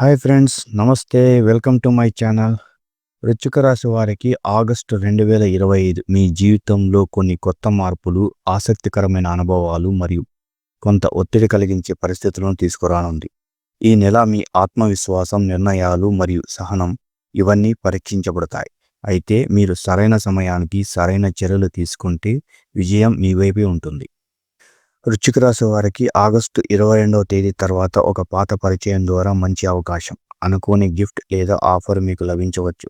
Hi friends నమస్తే. Welcome to my channel. వృశ్చిక రాశి వారికి ఆగస్టు రెండు వేల ఇరవై ఐదు మీ జీవితంలో కొన్ని కొత్త మార్పులు ఆసక్తికరమైన అనుభవాలు మరియు కొంత ఒత్తిడి కలిగించే పరిస్థితులను తీసుకురానుంది. ఈ నెల మీ ఆత్మవిశ్వాసం నిర్ణయాలు మరియు సహనం ఇవన్నీ పరీక్షించబడతాయి. అయితే మీరు సరైన సమయానికి సరైన చర్యలు తీసుకుంటే విజయం మీ వైపే ఉంటుంది. వృశ్చిక రాశి వారికి ఆగస్టు ఇరవై రెండవ తేదీ తర్వాత ఒక పాత పరిచయం ద్వారా మంచి అవకాశం అనుకోని గిఫ్ట్ లేదా ఆఫర్ మీకు లభించవచ్చు.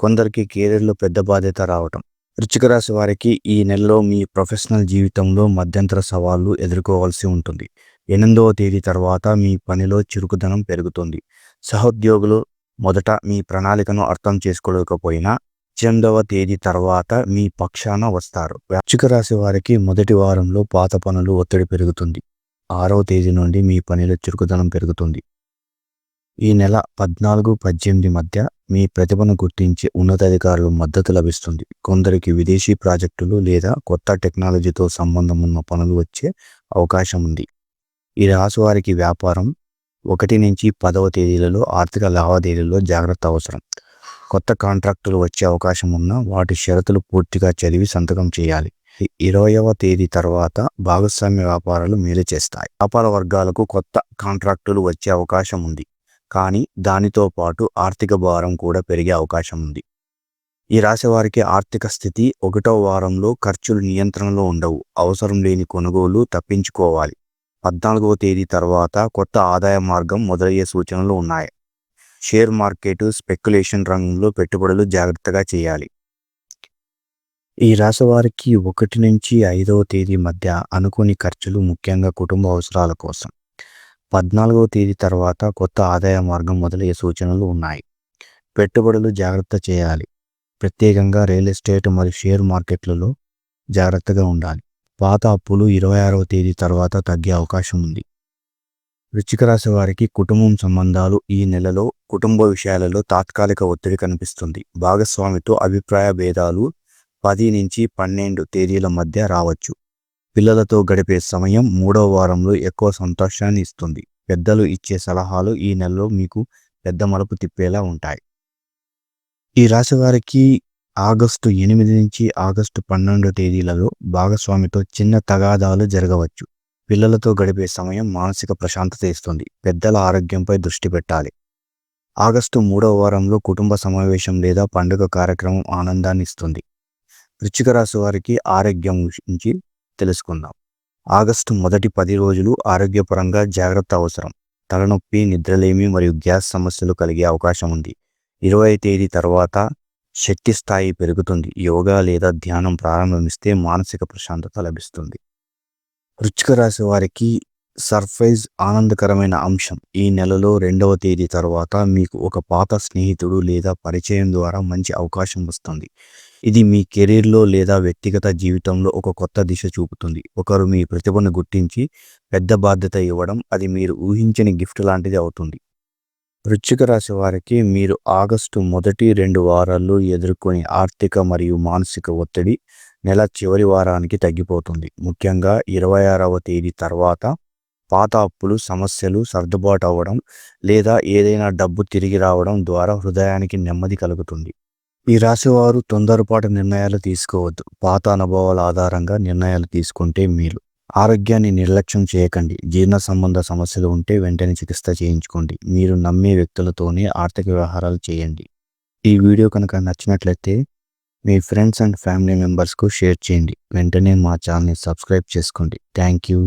కొందరికి కెరీర్లో పెద్ద బాధ్యత రావటం. వృశ్చిక రాశి వారికి ఈ నెలలో మీ ప్రొఫెషనల్ జీవితంలో మధ్యంతర సవాళ్ళు ఎదుర్కోవాల్సి ఉంటుంది. ఎనిమిదవ తేదీ తర్వాత మీ పనిలో చురుకుదనం పెరుగుతుంది. సహోద్యోగులు మొదట మీ ప్రణాళికను అర్థం చేసుకోలేకపోయినా పద్దెనిమిదవ తేదీ తర్వాత మీ పక్షాన వస్తారు. వృశ్చిక రాశి వారికి మొదటి వారంలో పాత పనులు ఒత్తిడి పెరుగుతుంది. ఆరవ తేదీ నుండి మీ పనిలో చురుకుదనం పెరుగుతుంది. ఈ నెల పద్నాలుగు పద్దెనిమిది మధ్య మీ ప్రతిభను గుర్తించే ఉన్నతాధికారుల మద్దతు లభిస్తుంది. కొందరికి విదేశీ ప్రాజెక్టులు లేదా కొత్త టెక్నాలజీతో సంబంధం ఉన్న పనులు వచ్చే అవకాశం ఉంది. ఈ రాశి వారికి వ్యాపారం ఒకటి నుంచి పదవ తేదీలలో ఆర్థిక లావాదేవీలలో జాగ్రత్త అవసరం. కొత్త కాంట్రాక్టులు వచ్చే అవకాశం ఉన్నా వాటి షరతులు పూర్తిగా చదివి సంతకం చేయాలి. ఇరవయవ తేదీ తర్వాత భాగస్వామ్య వ్యాపారాలు మేలు చేస్తాయి. వ్యాపార వర్గాలకు కొత్త కాంట్రాక్టులు వచ్చే అవకాశం ఉంది. కానీ దానితో పాటు ఆర్థిక భారం కూడా పెరిగే అవకాశం ఉంది. ఈ రాశి వారికి ఆర్థిక స్థితి ఒకటో వారంలో ఖర్చులు నియంత్రణలో ఉండవు. అవసరం లేని కొనుగోలు తప్పించుకోవాలి. పద్నాలుగవ తేదీ తర్వాత కొత్త ఆదాయ మార్గం మొదలయ్యే సూచనలు ఉన్నాయి. షేర్ మార్కెట్ స్పెక్యులేషన్ రంగంలో పెట్టుబడులు జాగ్రత్తగా చేయాలి. ఈ రాశివారికి ఒకటి నుంచి ఐదవ తేదీ మధ్య అనుకోని ఖర్చులు ముఖ్యంగా కుటుంబ అవసరాల కోసం. పద్నాలుగవ తేదీ తర్వాత కొత్త ఆదాయ మార్గం మొదలయ్యే సూచనలు ఉన్నాయి. పెట్టుబడులు జాగ్రత్త చేయాలి. ప్రత్యేకంగా రియల్ ఎస్టేట్ మరియు షేర్ మార్కెట్లలో జాగ్రత్తగా ఉండాలి. పాత అప్పులు ఇరవై ఆరవ తేదీ తర్వాత తగ్గే అవకాశం ఉంది. వృచ్చిక రాశి వారికి కుటుంబం సంబంధాలు ఈ నెలలో కుటుంబ విషయాలలో తాత్కాలిక ఒత్తిడి కనిపిస్తుంది. భాగస్వామితో అభిప్రాయ భేదాలు పది నుంచి పన్నెండు తేదీల మధ్య రావచ్చు. పిల్లలతో గడిపే సమయం మూడవ వారంలో ఎక్కువ సంతోషాన్ని ఇస్తుంది. పెద్దలు ఇచ్చే సలహాలు ఈ నెలలో మీకు పెద్ద మలుపు తిప్పేలా ఉంటాయి. ఈ రాశి వారికి ఆగస్టు ఎనిమిది నుంచి ఆగస్టు పన్నెండు తేదీలలో భాగస్వామితో చిన్న తగాదాలు జరగవచ్చు. పిల్లలతో గడిపే సమయం మానసిక ప్రశాంతత ఇస్తుంది. పెద్దల ఆరోగ్యంపై దృష్టి పెట్టాలి. ఆగస్టు మూడవ వారంలో కుటుంబ సమావేశం లేదా పండుగ కార్యక్రమం ఆనందాన్ని ఇస్తుంది. వృచ్చిక రాశి వారికి ఆరోగ్యం గురించి తెలుసుకుందాం. ఆగస్టు మొదటి పది రోజులు ఆరోగ్యపరంగా జాగ్రత్త అవసరం. తలనొప్పి నిద్రలేమి మరియు గ్యాస్ సమస్యలు కలిగే అవకాశం ఉంది. ఇరవై తేదీ తర్వాత శక్తి స్థాయి పెరుగుతుంది. యోగా లేదా ధ్యానం ప్రారంభిస్తే మానసిక ప్రశాంతత లభిస్తుంది. వృచ్చిక రాశి వారికి సర్ప్రైజ్ ఆనందకరమైన అంశం. ఈ నెలలో రెండవ తేదీ తర్వాత మీకు ఒక పాత స్నేహితుడు లేదా పరిచయం ద్వారా మంచి అవకాశం వస్తుంది. ఇది మీ కెరీర్లో లేదా వ్యక్తిగత జీవితంలో ఒక కొత్త దిశ చూపుతుంది. ఒకరు మీ ప్రతిభను గుర్తించి పెద్ద బాధ్యత ఇవ్వడం అది మీరు ఊహించని గిఫ్ట్ లాంటిది అవుతుంది. వృచ్చిక రాశి వారికి మీరు ఆగస్టు మొదటి రెండు వారాల్లో ఎదుర్కొని ఆర్థిక మరియు మానసిక ఒత్తిడి నెల చివరి వారానికి తగ్గిపోతుంది. ముఖ్యంగా ఇరవై ఆరవ తేదీ తర్వాత పాత అప్పులు సమస్యలు సర్దుబాటు అవ్వడం లేదా ఏదైనా డబ్బు తిరిగి రావడం ద్వారా హృదయానికి నెమ్మది కలుగుతుంది. ఈ రాశివారు తొందరపాటు నిర్ణయాలు తీసుకోవద్దు. పాత అనుభవాల ఆధారంగా నిర్ణయాలు తీసుకుంటే మీరు ఆరోగ్యాన్ని నిర్లక్ష్యం చేయకండి. జీర్ణ సంబంధ సమస్యలు ఉంటే వెంటనే చికిత్స చేయించుకోండి. మీరు నమ్మే వ్యక్తులతోనే ఆర్థిక వ్యవహారాలు చేయండి. ఈ వీడియో కనుక నచ్చినట్లయితే మీ ఫ్రెండ్స్ అండ్ ఫ్యామిలీ మెంబర్స్కు షేర్ చేయండి. వెంటనే మా ఛానల్ని సబ్స్క్రైబ్ చేసుకోండి. Thank you